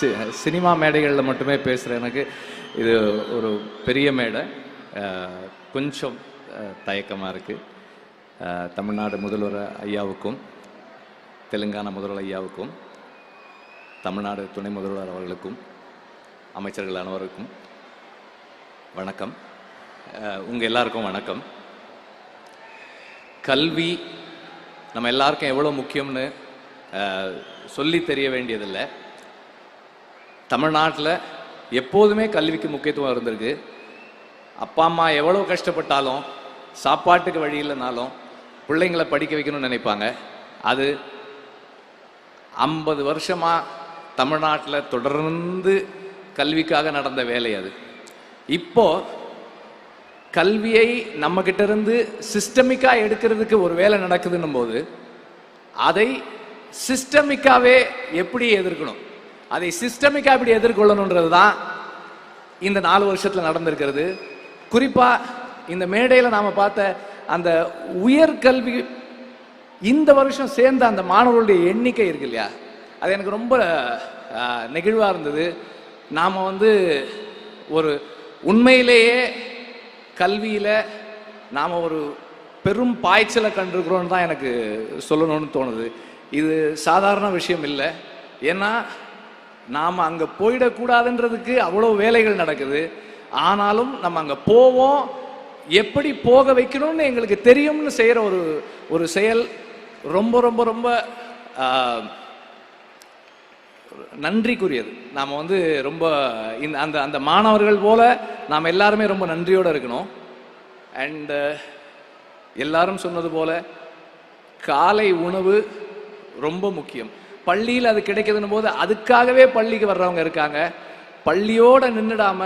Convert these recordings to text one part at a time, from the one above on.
C- cinema மேடைகளில் மட்டுமே பேசுகிற எனக்கு இது ஒரு பெரிய மேடை. கொஞ்சம் தயக்கமாக இருக்குது தமிழ்நாடு முதல்வர் ஐயாவுக்கும் தெலுங்கானா முதல்வர் ஐயாவுக்கும் தமிழ்நாடு துணை முதல்வர் அவர்களுக்கும் அமைச்சர்கள் அனைவருக்கும் வணக்கம். உங்கள் எல்லாருக்கும் வணக்கம். கல்வி நம்ம எல்லாருக்கும் எவ்வளோ முக்கியம்னு சொல்லி தெரிய வேண்டியதில்லை. தமிழ்நாட்டில் எப்போதுமே கல்விக்கு முக்கியத்துவம் இருந்திருக்கு. அப்பா அம்மா எவ்வளோ கஷ்டப்பட்டாலும் சாப்பாட்டுக்கு வழி இல்லைனாலும் பிள்ளைங்களை படிக்க வைக்கணும்னு நினைப்பாங்க. அது ஐம்பது வருஷமாக தமிழ்நாட்டில் தொடர்ந்து கல்விக்காக நடந்த வேலை அது. இப்போ கல்வியை நம்மக்கிட்ட இருந்து சிஸ்டமிக்காக எடுக்கிறதுக்கு ஒரு வேலை நடக்குதுன்னும் போது அதை சிஸ்டமிக்காவே எப்படி எதிர்க்கணும்? அதை சிஸ்டமிக்கா இப்படி எதிர்கொள்ளணுன்றது தான் இந்த நாலு வருஷத்துல நடந்திருக்கிறது. குறிப்பா இந்த மேடையில நாம பார்த்த அந்த உயர்கல்வி இந்த வருஷம் சேர்ந்த அந்த மாணவர்களுடைய எண்ணிக்கை இருக்கு இல்லையா? அது எனக்கு ரொம்ப நெகிழ்வாக நெகிழ்வா இருந்தது. நாம வந்து ஒரு உண்மையிலேயே கல்வியில நாம ஒரு பெரும் பாய்ச்சலை கண்டிருக்கிறோன்னு தான் எனக்கு சொல்லணும்னு தோணுது. இது சாதாரண விஷயம் இல்லை. ஏன்னா நாம் அங்கே போயிடக்கூடாதுன்றதுக்கு அவ்வளோ வேலைகள் நடக்குது. ஆனாலும் நம்ம அங்கே போவோம். எப்படி போக வைக்கணும்னு எங்களுக்கு தெரியும்னு செய்கிற ஒரு ஒரு செயல் ரொம்ப ரொம்ப ரொம்ப நன்றிக்குரியது. நாம் வந்து ரொம்ப இந்த அந்த அந்த மாணவர்கள் போல நாம் எல்லாருமே ரொம்ப நன்றியோடு இருக்கணும். அண்டு எல்லாரும் சொன்னது போல காலை உணவு ரொம்ப முக்கியம். பள்ளியில் அது கிடைக்குதுன்னு போது அதுக்காகவே பள்ளிக்கு வர்றவங்க இருக்காங்க. பள்ளியோட நின்றுடாம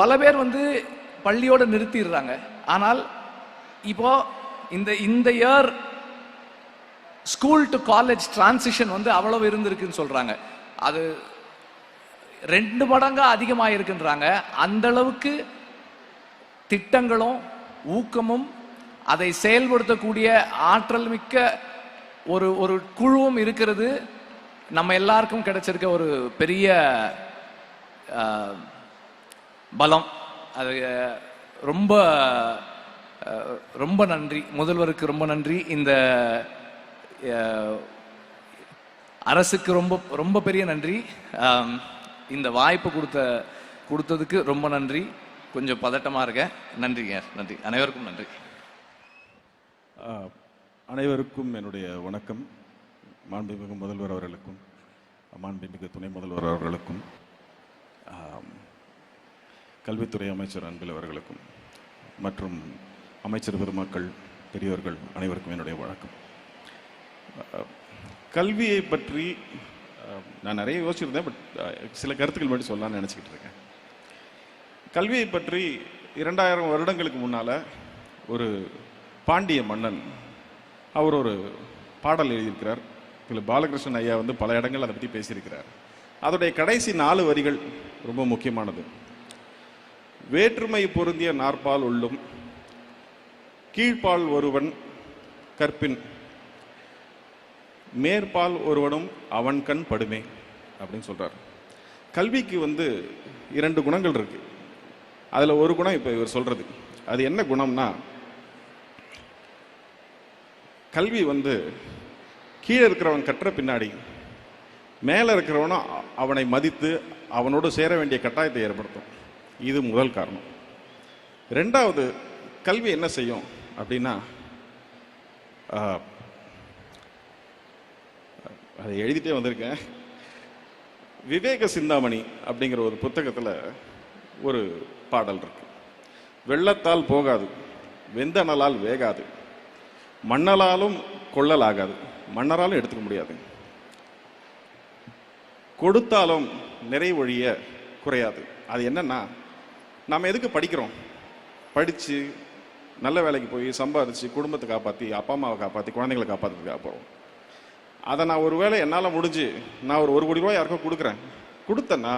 பல பேர் வந்து பள்ளியோட நிறுத்திடுறாங்க. ஆனால் இப்போ இந்த இந்த year school to college transition வந்து அவ்வளவு இருந்திருக்குன்னு சொல்றாங்க. அது ரெண்டு மடங்காக அதிகமாக இருக்குன்றாங்க அந்த அளவுக்கு திட்டங்களும் ஊக்கமும் அதை செயல்படுத்தக்கூடிய ஆற்றல் மிக்க ஒரு ஒரு குழுவும் இருக்கிறது. நம்ம எல்லாருக்கும் கிடைச்சிருக்க ஒரு பெரிய பலம். அது ரொம்ப ரொம்ப நன்றி. முதல்வருக்கு ரொம்ப நன்றி. இந்த அரசுக்கு ரொம்ப ரொம்ப பெரிய நன்றி. இந்த வாய்ப்பு கொடுத்த கொடுத்ததுக்கு ரொம்ப நன்றி. கொஞ்சம் பதட்டமாக இருக்கேன் நன்றிங்க. நன்றி. அனைவருக்கும் நன்றி. அனைவருக்கும் என்னுடைய வணக்கம். மாண்புமிகு முதல்வர் அவர்களுக்கும் மாண்புமிகு துணை முதல்வர் அவர்களுக்கும் கல்வித்துறை அமைச்சர் அன்பில் அவர்களுக்கும் மற்றும் அமைச்சர் பெருமக்கள் பெரியோர்கள் அனைவருக்கும் என்னுடைய வணக்கம். கல்வியை பற்றி நான் நிறைய யோசிச்சிருந்தேன் பட் சில கருத்துக்கள் மட்டும் சொல்லலாம்னு நினச்சிக்கிட்டு இருக்கேன். கல்வியை பற்றி இரண்டாயிரம் வருடங்களுக்கு முன்னால் ஒரு பாண்டிய மன்னன் அவர் ஒரு பாடல் எழுதியிருக்கிறார். திரு. பாலகிருஷ்ணன் ஐயா வந்து பல இடங்கள் அதை பற்றி பேசியிருக்கிறார். அதோடைய கடைசி நாலு வரிகள் ரொம்ப முக்கியமானது. வேற்றுமை பொருந்திய நாற்பால் உள்ளும் கீழ்ப்பால் ஒருவன் கற்பின் மேற்பால் ஒருவனும் அவன் கண் படுமே அப்படின்னு சொல்கிறார் கல்விக்கு வந்து இரண்டு குணங்கள் இருக்குது அதில் ஒரு குணம் இப்போ இவர் சொல்கிறது அது என்ன குணம்னா கல்வி வந்து கீழே இருக்கிறவன் கற்ற பின்னாடி மேலே இருக்கிறவனும் அவனை மதித்து அவனோடு சேர வேண்டிய கட்டாயத்தை ஏற்படுத்தும். இது முதல் காரணம். ரெண்டாவது கல்வி என்ன செய்யும் அப்படின்னா அதை எழுதிட்டே வந்திருக்கேன். விவேக சிந்தாமணி அப்படிங்கிற ஒரு புத்தகத்தில் ஒரு பாடல் இருக்கு. வெள்ளத்தால் போகாது வெந்தனலால் வேகாது. மண்ணலாலும் கொள்ளலாகாது. மன்னராலும் எடுத்துக்க முடியாது. கொடுத்தாலும் நிறைவொழிய குறையாது. அது என்னன்னா நம்ம எதுக்கு படிக்கிறோம்? படித்து நல்ல வேலைக்கு போய் சம்பாதிச்சு குடும்பத்தை காப்பாற்றி அப்பா அம்மாவை காப்பாற்றி குழந்தைங்களை காப்பாற்றுறதுக்காக போகிறோம் அதை நான் ஒரு வேளை என்னால் முடிஞ்சு நான் ஒரு ஒரு கோடி ரூபாய் யாருக்கோ கொடுக்குறேன். கொடுத்தேன்னா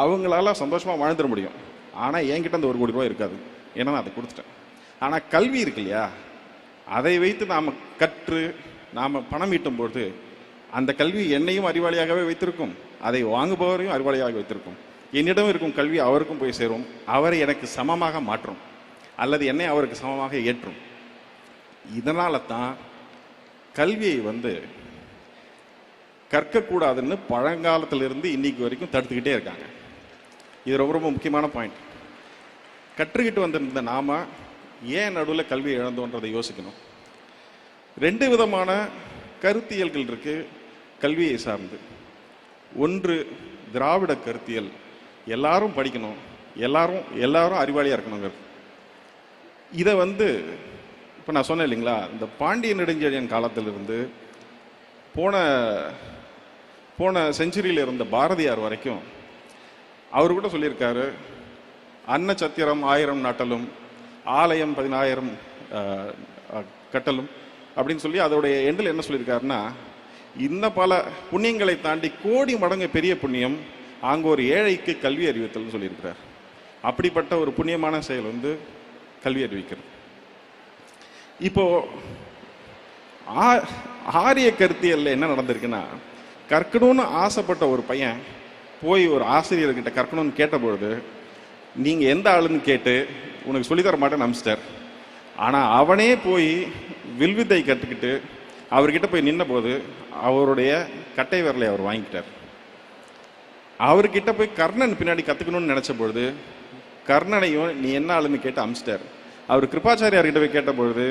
அவங்களால சந்தோஷமாக வாழ்ந்துட முடியும். ஆனால் என்கிட்ட அந்த ஒரு கோடி ரூபாய் இருக்காது. ஏன்னா நான் அதை கொடுத்துட்டேன். ஆனால் கல்வி இருக்கு இல்லையா? அதை வைத்து நாம் கற்று நாம் பணம் ஈட்டும் பொழுது அந்த கல்வி என்னையும் அறிவாளியாகவே வைத்திருக்கும். அதை வாங்குபவரையும் அறிவாளியாக வைத்திருக்கும். என்னிடம் இருக்கும் கல்வி அவருக்கும் போய் சேரும். அவரை எனக்கு சமமாக மாற்றும். அல்லது என்னை அவருக்கு சமமாக ஏற்றும். இதனால தான் கல்வியை வந்து கற்கக்கூடாதுன்னு பழங்காலத்திலிருந்து இன்னைக்கு வரைக்கும் தடுத்துக்கிட்டே இருக்காங்க. இது ரொம்ப ரொம்ப முக்கியமான பாயிண்ட் கற்றுக்கிட்டு வந்திருந்த நாம ஏன் நடுவில் கல்வி இழந்தோன்றதை யோசிக்கணும். ரெண்டு விதமான கருத்தியல்கள் இருக்கு கல்வியை சார்ந்து. ஒன்று திராவிட கருத்தியல். எல்லாரும் படிக்கணும். எல்லாரும் எல்லாரும் அறிவாளியாக இருக்கணுங்கிறது இதை வந்து இப்போ நான் சொன்னேன் இல்லைங்களா இந்த பாண்டிய நெடுஞ்செழியன் காலத்திலிருந்து போன போன செஞ்சுரியில் இருந்த பாரதியார் வரைக்கும் அவர் கூட சொல்லியிருக்காரு அன்ன சத்திரம் ஆயிரம் நாட்டலும் ஆலயம் பதினாயிரம் கட்டலும் அப்படின்னு சொல்லி அதோடைய எண்டில் என்ன சொல்லியிருக்காருன்னா இன்ன பல புண்ணியங்களை தாண்டி கோடி மடங்கு பெரிய புண்ணியம் அங்கே ஒரு ஏழைக்கு கல்வி அறிவித்தல்னு சொல்லியிருக்கிறார். அப்படிப்பட்ட ஒரு புண்ணியமான செயல் வந்து கல்வி அறிவிக்கிறது. இப்போ ஆ- ஆரிய கருத்தியல்ல என்ன நடந்திருக்குன்னா கற்கணும்னு ஆசைப்பட்ட ஒரு பையன் போய் ஒரு ஆசிரியர்கிட்ட கற்கணும்னு கேட்டபொழுது நீங்கள் எந்த ஆளுன்னு கேட்டு உனக்கு சொல்லித்தர மாட்டேன்னு அமிச்சிட்டார். ஆனால் அவனே போய் வில்வித்தை கற்றுக்கிட்டு அவர்கிட்ட போய் நின்னபோது அவருடைய கட்டை விரலை அவர் வாங்கிக்கிட்டார். அவர்கிட்ட போய் கர்ணன் பின்னாடி கற்றுக்கணும்னு நினச்சபொழுது கர்ணனையும் நீ என்ன ஆளுன்னு கேட்டு அமிச்சிட்டார். அவர் கிருபாச்சாரியார்கிட்ட போய் கேட்டபொழுது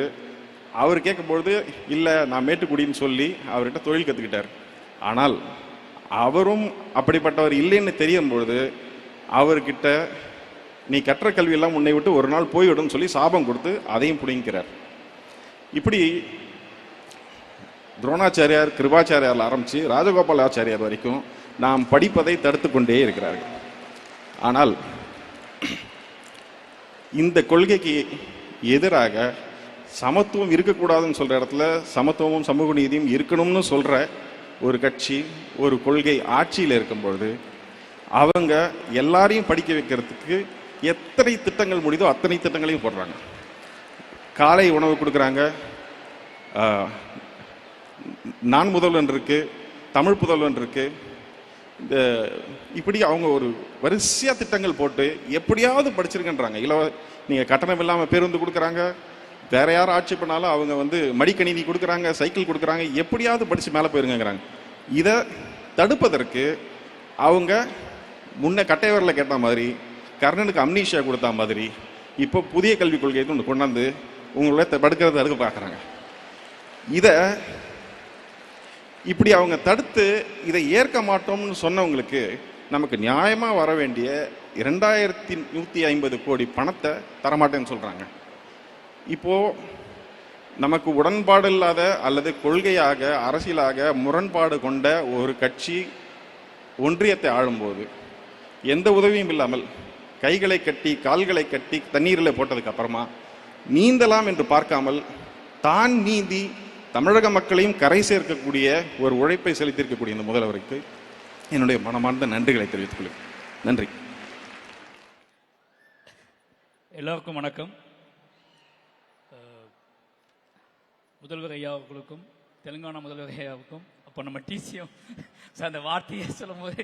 அவர் கேட்கும்பொழுது இல்லை நான் மேட்டுக்குடின்னு சொல்லி அவர்கிட்ட தொழில் கற்றுக்கிட்டார் ஆனால் அவரும் அப்படிப்பட்டவர் இல்லைன்னு தெரியும் பொழுது அவர்கிட்ட நீ கற்ற கல்வியெல்லாம் உன்னை விட்டு ஒரு நாள் போய்விடும் சொல்லி சாபம் கொடுத்து அதையும் பிடிங்கிறார் இப்படி துரோணாச்சாரியார் கிருபாச்சாரியார் ராஜகோபால் ராஜகோபாலாச்சாரியார் வரைக்கும் நாம் படிப்பதை தடுத்து கொண்டே இருக்கிறார்கள். ஆனால் இந்த கொள்கைக்கு எதிராக சமத்துவம் இருக்கக்கூடாதுன்னு சொல்கிற இடத்துல சமத்துவமும் சமூக நீதியும் இருக்கணும்னு சொல்கிற ஒரு கட்சி ஒரு கொள்கை ஆட்சியில் இருக்கும் பொழுது அவங்க எல்லாரையும் படிக்க வைக்கிறதுக்கு எத்தனை திட்டங்கள் முடியுதோ அத்தனை திட்டங்களையும் போடுறாங்க. காலை உணவு கொடுக்குறாங்க. நான் முதல்வன் இருக்கு தமிழ் புதல்வன் இருக்கு. இந்த இப்படி அவங்க ஒரு வரிசையாக திட்டங்கள் போட்டு எப்படியாவது படிச்சிருக்கன்றாங்க இல்லை நீங்கள் கட்டணம் இல்லாமல் பேருந்து கொடுக்குறாங்க. வேற யார் ஆட்சி பண்ணாலும் அவங்க வந்து மடிக்கணினி கொடுக்குறாங்க சைக்கிள் கொடுக்குறாங்க. எப்படியாவது படித்து மேலே போயிருங்கிறாங்க இதை தடுப்பதற்கு அவங்க முன்ன கட்டையவரில் கேட்ட மாதிரி கர்ணனுக்கு அம்னீஷியா கொடுத்த மாதிரி இப்போ புதிய கல்விக் கொள்கையை ஒன்று கொண்டாந்து உங்களை தடுக்கிறத தடுக்க பார்க்குறாங்க. இதை இப்படி அவங்க தடுத்து இதை ஏற்க மாட்டோம்னு சொன்னவங்களுக்கு நமக்கு நியாயமாக வர வேண்டிய இரண்டாயிரத்தி நூற்றி ஐம்பது கோடி பணத்தை தரமாட்டேன்னு சொல்கிறாங்க இப்போ நமக்கு உடன்பாடு இல்லாத அல்லது கொள்கையாக அரசியலாக முரண்பாடு கொண்ட ஒரு கட்சி ஒன்றியத்தை ஆளும்போது எந்த உதவியும் இல்லாமல் கைகளை கட்டி கால்களை கட்டி தண்ணீரில் போட்டதுக்கு அப்புறமா நீந்தலாம் என்று பார்க்காமல் தான் நீந்தி தமிழக மக்களையும் கரை சேர்க்கக்கூடிய ஒரு உழைப்பை செலுத்தியிருக்கக்கூடிய இந்த முதல்வருக்கு என்னுடைய மனமார்ந்த நன்றிகளை தெரிவித்துக் கொள்கிறேன். நன்றி. எல்லோருக்கும் வணக்கம். முதல்வர் ஐயா அவர்களுக்கும் தெலுங்கானா முதல்வர் ஐயாவுக்கும் அப்போ நம்ம டிசிஎம் சார் அந்த வார்த்தையை சொல்லும் போது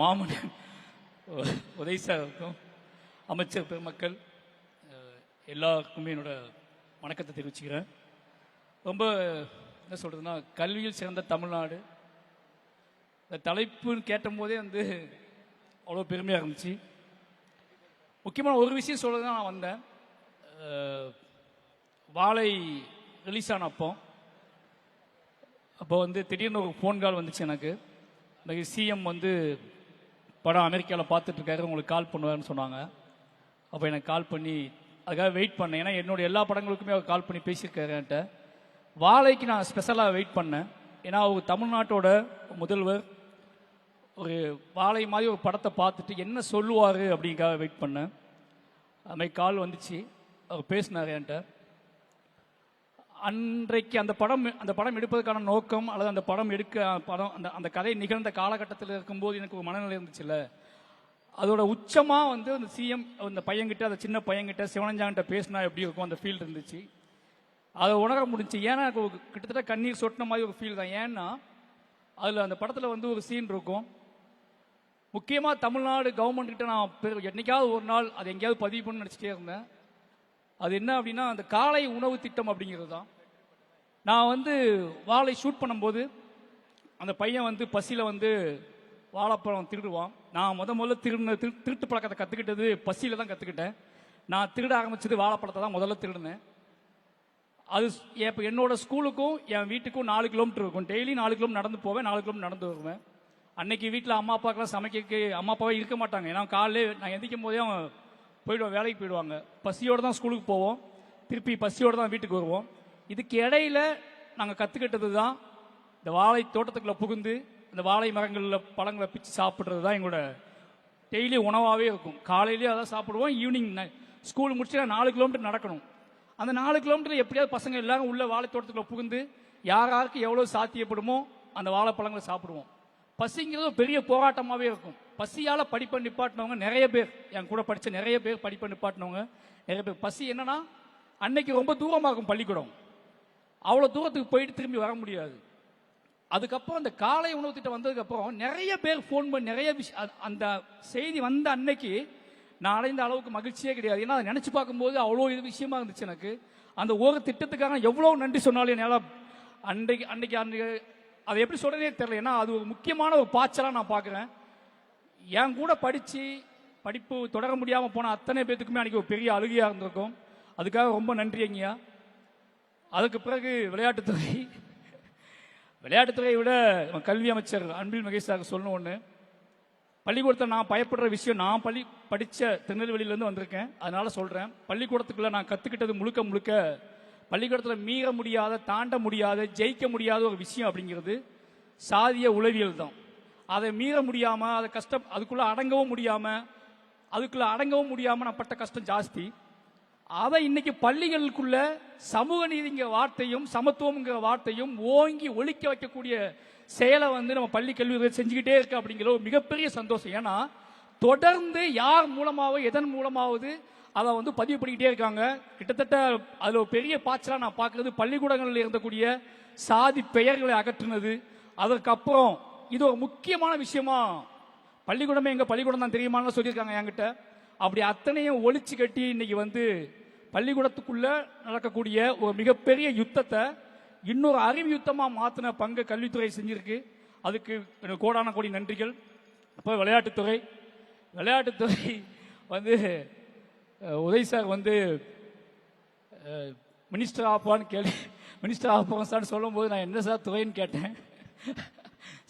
மாமன் உதவி சாருக்கும் அமைச்சர் பெருமக்கள் எல்லாருக்குமே என்னோட வணக்கத்தை தெரிவிச்சுக்கிறேன். ரொம்ப என்ன சொல்கிறதுன்னா கல்வியில் சிறந்த தமிழ்நாடு. இந்த தலைப்புன்னு கேட்டபோதே வந்து அவ்வளோ பெருமையாக இருந்துச்சு. முக்கியமான ஒரு விஷயம் சொல்கிறது தான் நான் வந்தேன். வாழை ரிலீஸ் ஆன அப்போ. அப்போ வந்து திடீர்னு ஒரு ஃபோன் கால் வந்துச்சு எனக்கு. இன்றைக்கி சிஎம் வந்து படம் அமெரிக்காவில் பார்த்துட்டு இருக்காரு உங்களுக்கு கால் பண்ணுவாருன்னு சொன்னாங்க. அப்போ எனக்கு கால் பண்ணி அதுக்காக வெயிட் பண்ணேன். ஏன்னா என்னோட எல்லா படங்களுக்குமே அவர் கால் பண்ணி பேசியிருக்காரு என்கிட்ட. வாழைக்கு நான் ஸ்பெஷலாக வெயிட் பண்ணேன். ஏன்னா அவர் தமிழ்நாட்டோட முதல்வர். ஒரு வாழை மாதிரி ஒரு படத்தை பார்த்துட்டு என்ன சொல்லுவார் அப்படிங்கிறக்காக வெயிட் பண்ணேன். அது மாதிரி கால் வந்துச்சு. அவர் பேசினார் என்கிட்ட. அன்றைக்கு அந்த படம் அந்த படம் எடுப்பதற்கான நோக்கம் அல்லது அந்த படம் எடுக்க படம் அந்த அந்த கதை நிகழ்ந்த காலகட்டத்தில் இருக்கும்போது எனக்கு ஒரு மனநிலை இருந்துச்சுல்ல. அதோட உச்சமாக வந்து அந்த சிஎம் அந்த பையன்கிட்ட அந்த சின்ன பையன்கிட்ட சிவனஞ்சாங்கிட்ட பேசினா எப்படி இருக்கும் அந்த ஃபீல் இருந்துச்சு. அதை உணர முடிஞ்சு ஏன்னா எனக்கு கிட்டத்தட்ட கண்ணீர் சொட்டின மாதிரி ஒரு ஃபீல் தான். ஏன்னா அதில் அந்த படத்தில் வந்து ஒரு சீன் இருக்கும். முக்கியமாக தமிழ்நாடு கவர்மெண்ட் கிட்ட நான் என்னைக்காவது ஒரு நாள் அது எங்கேயாவது பதிவு பண்ணு நினச்சிட்டே இருந்தேன். அது என்ன அப்படின்னா அந்த காலை உணவு திட்டம் அப்படிங்கிறது தான். நான் வந்து வாழை ஷூட் பண்ணும்போது அந்த பையன் வந்து பசியில் வந்து வாழைப்பழம் திருடுவான். நான் முத முதல்ல திருடின திரு திருட்டு பழக்கத்தை கற்றுக்கிட்டது பசியில் தான் கற்றுக்கிட்டேன் நான் திருட ஆரம்பிச்சது வாழைப்பழத்தை தான் முதல்ல திருடினேன். அது இப்போ என்னோட ஸ்கூலுக்கும் என் வீட்டுக்கும் நாலு கிலோமீட்டர் இருக்கும். டெய்லி நாலு கிலோமீட்டர் நடந்து போவேன் நாலு கிலோமீட்டர் நடந்து வருவேன். அன்னைக்கு வீட்டில் அம்மா அப்பாக்கெல்லாம் சமைக்க அம்மா அப்பாவே இருக்க மாட்டாங்க. ஏன்னா காலையில் நான் எந்திரிக்கும் போதே அவன் போயிடுவோம் வேலைக்கு போயிடுவாங்க. பசியோடு தான் ஸ்கூலுக்கு போவோம். திருப்பி பசியோடு தான் வீட்டுக்கு வருவோம். இதுக்கு இடையில நாங்கள் கற்றுக்கிட்டது தான் இந்த வாழை தோட்டத்துக்குள்ளே புகுந்து இந்த வாழை மரங்களில் பழங்களை பிச்சு சாப்பிட்றது தான் எங்களோட டெய்லி உணவாகவே இருக்கும். காலையிலேயே அதான் சாப்பிடுவோம் ஈவினிங் ஸ்கூல் முடிச்சு நான் நாலு கிலோமீட்டர் நடக்கணும். அந்த நாலு கிலோமீட்டர் எப்படியாவது பசங்க எல்லாரும் உள்ள வாழைத்தோட்டத்துக்குள்ள புகுந்து யார் யாருக்கு எவ்வளோ சாத்தியப்படுமோ அந்த வாழைப்பழங்களை சாப்பிடுவோம். பசிங்கிறது பெரிய போராட்டமாகவே இருக்கும். பசியால் படிப்பை நிப்பாட்டினவங்க நிறைய பேர். என் கூட படித்த நிறைய பேர் படிப்பை நிப்பாட்டினவங்க நிறைய பேர். பசி என்னன்னா அன்னைக்கு ரொம்ப தூரமாகும் பள்ளிக்கூடம். அவ்வளோ தூரத்துக்கு போயிட்டு திரும்பி வர முடியாது. அதுக்கப்புறம் அந்த காலை உணவு திட்டம் வந்ததுக்கப்புறம் நிறைய பேர் ஃபோன் பண்ணி நிறைய விஷயம் அந்த செய்தி வந்த அன்னைக்கு நான் அடைந்த அளவுக்கு மகிழ்ச்சியே கிடையாது. ஏன்னா அதை நினச்சி பார்க்கும்போது அவ்வளோ இது விஷயமா இருந்துச்சு எனக்கு. அந்த ஒரு திட்டத்துக்காக எவ்வளோ நன்றி சொன்னாலும் என்னால் அன்றைக்கு அன்னைக்கு அன்றைக்கு அதை எப்படி சொல்கிறதே தெரியல. ஏன்னா அது ஒரு முக்கியமான ஒரு பாய்ச்சலாக நான் பார்க்குறேன். என் கூட படித்து படிப்பு தொடர முடியாமல் போன அத்தனை பேத்துக்குமே அன்றைக்கி ஒரு பெரிய அழுகையாக இருந்திருக்கும். அதுக்காக ரொம்ப நன்றி ஐயா அதுக்கு பிறகு விளையாட்டுத்துறை விளையாட்டுத்துறையை விட நம்ம கல்வி அமைச்சர் அன்பில் மகேஷ் சார் சொல்லணும் ஒன்று பள்ளிக்கூடத்தில் நான் பயப்படுற விஷயம் நான் பள்ளி படித்த திருநெல்வேலியிலேருந்து வந்திருக்கேன். அதனால் சொல்கிறேன் பள்ளிக்கூடத்துக்குள்ள நான் கற்றுக்கிட்டது முழுக்க முழுக்க பள்ளிக்கூடத்தில் மீற முடியாத தாண்ட முடியாத ஜெயிக்க முடியாத ஒரு விஷயம் அப்படிங்கிறது சாதிய உளவியல் தான். அதை மீற முடியாமல் அதை கஷ்டம் அதுக்குள்ளே அடங்கவும் முடியாமல் அதுக்குள்ளே அடங்கவும் முடியாமல் நான் பட்ட கஷ்டம் ஜாஸ்தி. அதை இன்னைக்கு பள்ளிகளுக்குள்ள சமூக நீதிங்கிற வார்த்தையும் சமத்துவம்ங்கிற வார்த்தையும் ஓங்கி ஒழிக்க வைக்கக்கூடிய செயலை வந்து நம்ம பள்ளி கல்வித்துறை செஞ்சுக்கிட்டே இருக்கு அப்படிங்கிற ஒரு மிகப்பெரிய சந்தோஷம். ஏன்னா தொடர்ந்து யார் மூலமாவது எதன் மூலமாவது அதை வந்து பதிவு பண்ணிக்கிட்டே இருக்காங்க. கிட்டத்தட்ட அதில் ஒரு பெரிய பாய்ச்சலாக நான் பார்க்கறது பள்ளிக்கூடங்களில் இருந்தக்கூடிய சாதி பெயர்களை அகற்றுனது. அதற்கப்புறம் இது ஒரு முக்கியமான விஷயமா? பள்ளிக்கூடமே எங்க பள்ளிக்கூடம் தான் தெரியுமான்னு சொல்லியிருக்காங்க என்கிட்ட. அப்படி அத்தனையும் ஒழிச்சு கட்டி இன்னைக்கு வந்து பள்ளிக்கூடத்துக்குள்ள நடக்கக்கூடிய ஒரு மிகப்பெரிய யுத்தத்தை இன்னொரு அறிவு யுத்தமா மாத்தின பங்கு கல்வித்துறை செஞ்சிருக்கு. அதுக்கு கோடான கோடி நன்றிகள். அப்போ விளையாட்டுத்துறை. விளையாட்டுத்துறை வந்து உதய் சார் வந்து மினிஸ்டர் ஆப்பான்னு கேள்வி மினிஸ்டர் ஆப்பான் சார் சொல்லும்போது நான் என்ன சார் துறைன்னு கேட்டேன்.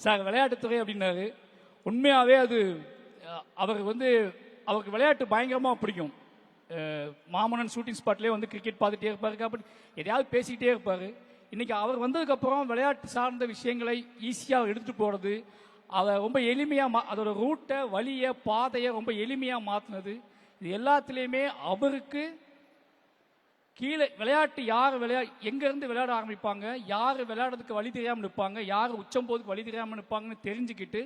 சார் விளையாட்டுத்துறை அப்படின்னாரு. உண்மையாகவே அது அவருக்கு வந்து அவருக்கு விளையாட்டு பயங்கரமாக பிடிக்கும். மாமன்னன் ஷூட்டிங் ஸ்பாட்லேயே வந்து கிரிக்கெட் பார்த்துட்டே இருப்பார். அப்படி எதையாவது பேசிக்கிட்டே இருப்பார். இன்றைக்கி அவர் வந்ததுக்கப்புறம் விளையாட்டு சார்ந்த விஷயங்களை ஈஸியாக எடுத்துகிட்டு போகிறது அதை ரொம்ப எளிமையாக மா அதோட ரூட்டை வழியை பாதையை ரொம்ப எளிமையாக மாற்றினது இது எல்லாத்துலேயுமே அவருக்கு கீழே விளையாட்டு யார் விளையா எங்கேருந்து விளையாட ஆரம்பிப்பாங்க? யார் விளையாடுறதுக்கு வழி தெரியாமல் நிற்பாங்க? யார் உச்சம் போதுக்கு வழி தெரியாமல் நிற்பாங்கன்னு தெரிஞ்சுக்கிட்டு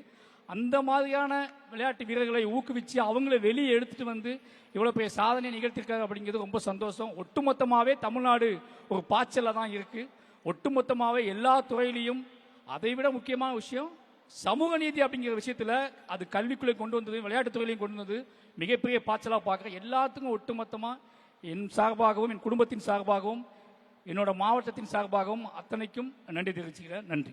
அந்த மாதிரியான விளையாட்டு வீரர்களை ஊக்குவிச்சு அவங்கள வெளியே எடுத்துகிட்டு வந்து இவ்வளோ பெரிய சாதனை நிகழ்த்திருக்காரு அப்படிங்கிறது ரொம்ப சந்தோஷம். ஒட்டுமொத்தமாகவே தமிழ்நாடு ஒரு பாய்ச்சலில் தான் இருக்குது ஒட்டுமொத்தமாகவே எல்லா துறையிலையும் அதை விட முக்கியமான விஷயம் சமூக நீதி அப்படிங்கிற விஷயத்தில் அது கல்விக்குள்ளே கொண்டு வந்தது விளையாட்டு துறையிலையும் கொண்டு வந்தது மிகப்பெரிய பாய்ச்சலாக பார்க்குற எல்லாத்துக்கும் ஒட்டுமொத்தமாக என் சார்பாகவும் என் குடும்பத்தின் சார்பாகவும் என்னோட மாவட்டத்தின் சார்பாகவும் அத்தனைக்கும் நன்றி தெரிவிச்சுக்கிறேன். நன்றி.